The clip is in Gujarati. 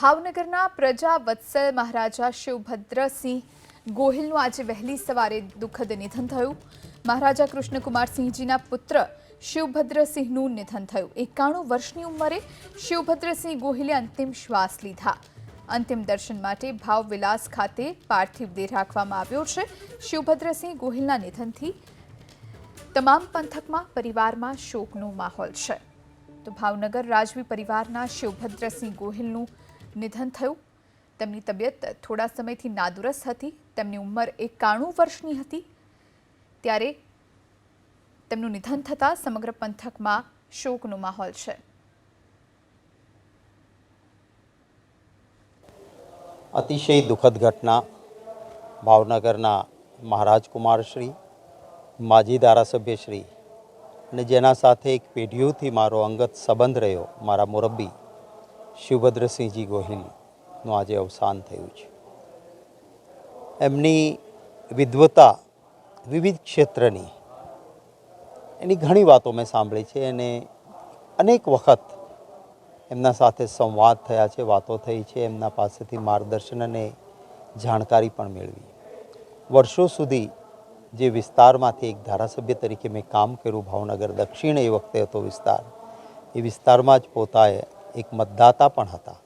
ભાવનગરના પ્રજા વત્સલ મહારાજા શિવભદ્રસિંહ ગોહિલનું આજે વહેલી સવારે દુઃખદ નિધન થયું. મહારાજા કૃષ્ણકુમારસિંહજીના પુત્ર શિવભદ્રસિંહનું નિધન થયું. એકાણું વર્ષની ઉંમરે શિવભદ્રસિંહ ગોહિલે અંતિમ શ્વાસ લીધા. અંતિમ દર્શન માટે ભાવવિલાસ ખાતે પાર્થિવ દેહ રાખવામાં આવ્યો છે. શિવભદ્રસિંહ ગોહિલના નિધનથી તમામ પંથકમાં પરિવારમાં શોકનો માહોલ છે. તો ભાવનગર રાજવી પરિવારના શિવભદ્રસિંહ ગોહિલનું નિધન થયું. તેમની તબિયત થોડા સમયથી નાદુરસ્ત હતી. તેમની ઉંમર એકાણું વર્ષની હતી. ત્યારે તેમનું નિધન થતાં સમગ્ર પંથકમાં શોકનો માહોલ છે. અતિશય દુઃખદ ઘટના ભાવનગરના મહારાજ કુમારશ્રી માજી ધારાસભ્યશ્રી અને જેના સાથે એક પેઢીઓથી મારો અંગત સંબંધ રહ્યો, મારા મુરબ્બી. શિવભદ્રસિંહજી ગોહિલનું આજે અવસાન થયું છે. એમની વિદ્વતા વિવિધ ક્ષેત્રની એની ઘણી વાતો મેં સાંભળી છે. અને અનેક વખત એમના સાથે સંવાદ થયા છે, વાતો થઈ છે, એમના પાસેથી માર્ગદર્શન અને જાણકારી પણ મેળવી. વર્ષો સુધી જે વિસ્તારમાંથી એક ધારાસભ્ય તરીકે મેં કામ કર્યું, ભાવનગર દક્ષિણ એ વખતે હતો વિસ્તાર. એ વિસ્તારમાં જ પોતાએ એક મતદાતા પણ હતા.